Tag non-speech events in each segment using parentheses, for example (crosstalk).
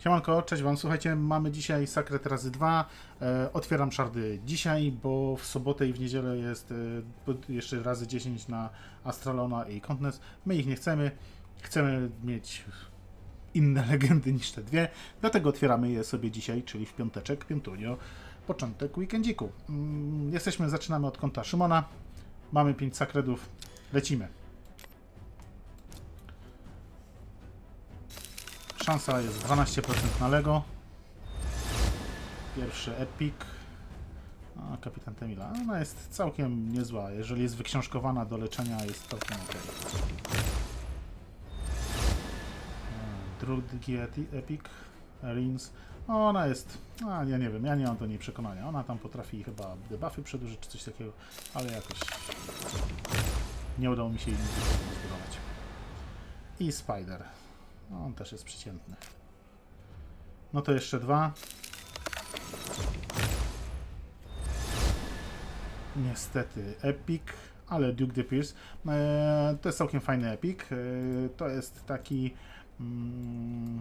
Siemanko, cześć Wam. Słuchajcie, mamy dzisiaj Sakret razy 2. E, otwieram szardy dzisiaj, bo w sobotę i w niedzielę jest e, jeszcze razy 10 na Astralona i Contest. My ich nie chcemy. Chcemy mieć inne (laughs) legendy niż te dwie. Dlatego otwieramy je sobie dzisiaj, czyli w piąteczek, piątunio, początek weekendziku. Mm, jesteśmy, zaczynamy od konta Szymona. Mamy 5 sakredów. Lecimy. Szansa jest 12% na Lego. Pierwszy Epic. A, kapitan Temila. Ona jest całkiem niezła. Jeżeli jest wyksiążkowana do leczenia, jest całkiem ok. Drugi eti- Epic. Rins. Ona jest. A, ja nie wiem, ja nie mam do niej przekonania. Ona tam potrafi chyba debuffy przedłużyć czy coś takiego, ale jakoś nie udało mi się jej zbudować. I Spider. No, on też jest przeciętny. No to jeszcze dwa. Niestety Epic, ale Duke de Pierce. E, to jest całkiem fajny Epic. E, to jest taki mm,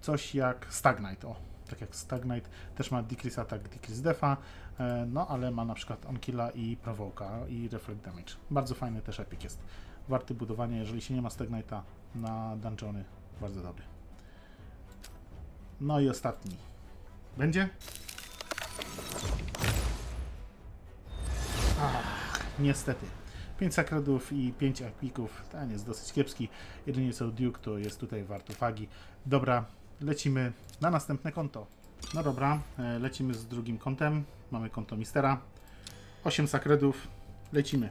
coś jak Stagnite. O, tak jak Stagnite też ma Decrease Attack, Decrease Defa, e, no ale ma na przykład Onkilla i Provoka i Reflect Damage. Bardzo fajny też Epic jest. Warty budowania, jeżeli się nie ma Stagnite'a na dungeony. Bardzo dobry. No i ostatni. Będzie? Ach, niestety. 5 sakredów i 5 epików. Ten jest dosyć kiepski. Jedynie co Duke to jest tutaj wart uwagi. Dobra, lecimy na następne konto. No dobra, e, lecimy z drugim kontem. Mamy konto Mistera. 8 sakredów. Lecimy.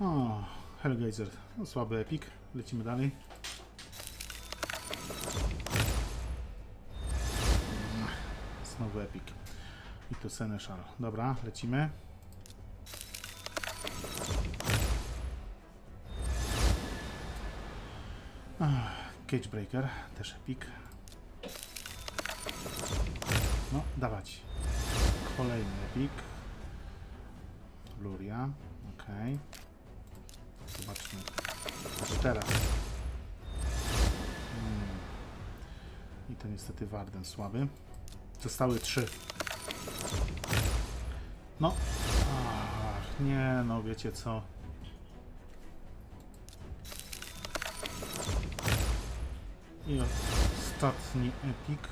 O, Hellgeiser. No, słaby epik. Lecimy dalej. Znowu epik. I to Seneschal. Dobra, lecimy. Cage też epik. No, dawać. Kolejny epik. Luria. Okej. Zobaczmy. Aż teraz. Hmm. I to niestety Warden słaby. Zostały trzy. No. Ach, nie, no wiecie co. I ostatni epik.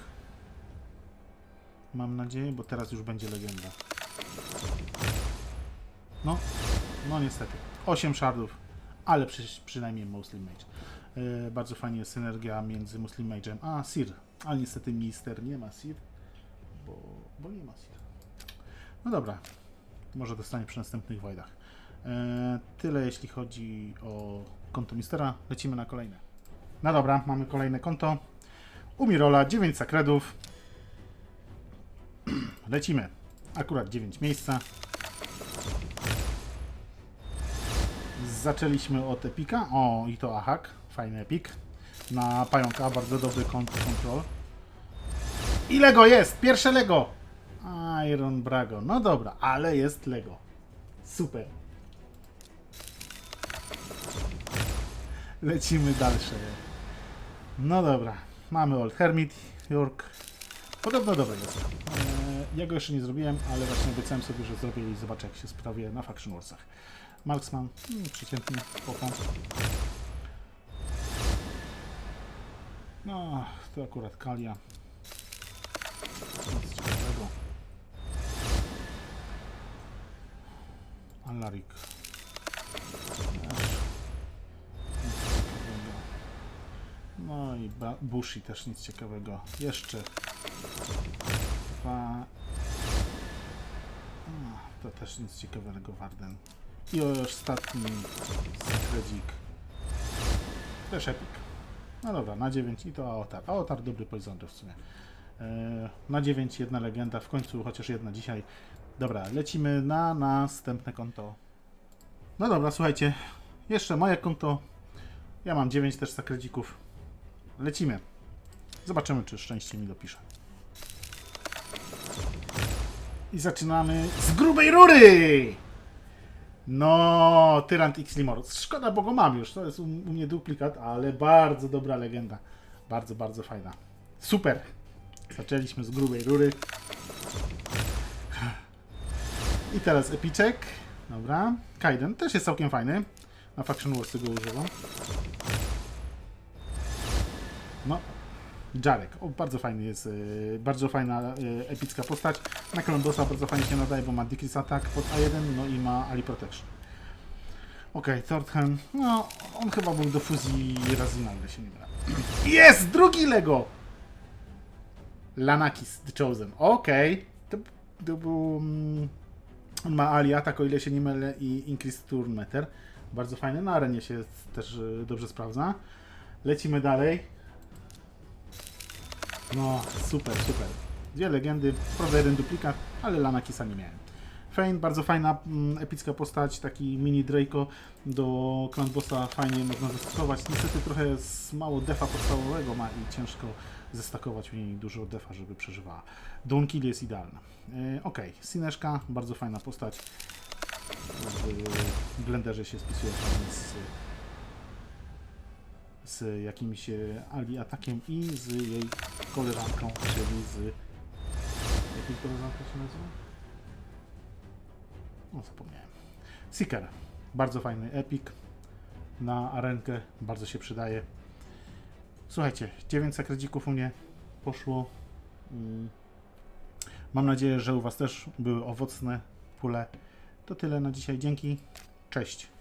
Mam nadzieję, bo teraz już będzie legenda. No, no niestety. 8 shardów, ale przy, przynajmniej Muslim Mage. Yy, bardzo fajnie jest synergia między Muslim Mage'em a Sir, ale niestety Mister nie ma Sir, bo, bo nie ma Sir. No dobra, może dostanie przy następnych wojdach. Yy, tyle jeśli chodzi o konto Mistera. Lecimy na kolejne. No dobra, mamy kolejne konto. Umirola, 9 sakredów. (clears throat) Lecimy. Akurat 9 miejsca. Zaczęliśmy od Epika. O, i to Ahak. Fajny Epik. Na pająka, bardzo dobry kont- kontrol. I Lego jest! Pierwsze Lego! Iron Brago. No dobra, ale jest Lego. Super. Lecimy dalsze. No dobra. Mamy Old Hermit, York. Podobno dobry jest. Eee, ja go jeszcze nie zrobiłem, ale właśnie obiecałem sobie, że zrobię i zobaczę jak się sprawię na Faction Warsach. Marksman, hmm, przeciętny, spoko. No, to akurat Kalia. Nic ciekawego. Alarik. No i Bushi też nic ciekawego. Jeszcze dwa. A, to też nic ciekawego, Warden. I ostatni skredzik. Też epik. No dobra, na 9 i to Aotar. Aotar dobry poison w sumie. E, na 9 jedna legenda, w końcu chociaż jedna dzisiaj. Dobra, lecimy na następne konto. No dobra, słuchajcie. Jeszcze moje konto. Ja mam 9 też sakredzików. Lecimy. Zobaczymy, czy szczęście mi dopisze. I zaczynamy z grubej rury! No, Tyrant X Limorus. Szkoda, bo go mam już. To jest u, mnie duplikat, ale bardzo dobra legenda. Bardzo, bardzo fajna. Super. Zaczęliśmy z grubej rury. I teraz Epiczek. Dobra. Kaiden też jest całkiem fajny. Na Faction Warsy go używam. No. Jarek. O, bardzo fajny jest. Yy, bardzo fajna yy, epicka postać. Na Klondosa bardzo fajnie się nadaje, bo ma Decrease Attack pod A1, no i ma Ali Protection. Okej, okay. No, on chyba był do fuzji Razina, ile się nie mylę. Jest! Drugi Lego! Lanakis The Chosen. Okej. To, to był... mm, On ma Ali Attack, o ile się nie mylę, i Increase Turn Meter. Bardzo fajny. Na arenie się też y, dobrze sprawdza. Lecimy dalej. No, super, super. Dwie legendy, prawda jeden duplikat, ale Lanakisa nie miałem. Fane, bardzo fajna, mm, epicka postać, taki mini Draco do Clan Bossa fajnie można zastosować. Niestety trochę z mało defa podstawowego ma i ciężko zestakować w niej dużo defa, żeby przeżywała. Dawn Kill jest idealna. Yy, ok, Sineszka, bardzo fajna postać. W Blenderze się spisuje z, z jakimś e, Ali atakiem i z jej koleżanką, czyli z... Jakiej koleżanka się nazywa? No, zapomniałem. Seeker. Bardzo fajny epic. Na arenkę bardzo się przydaje. Słuchajcie, 9 sakredzików u mnie poszło. Mm. Mam nadzieję, że u Was też były owocne pule. To tyle na dzisiaj. Dzięki. Cześć.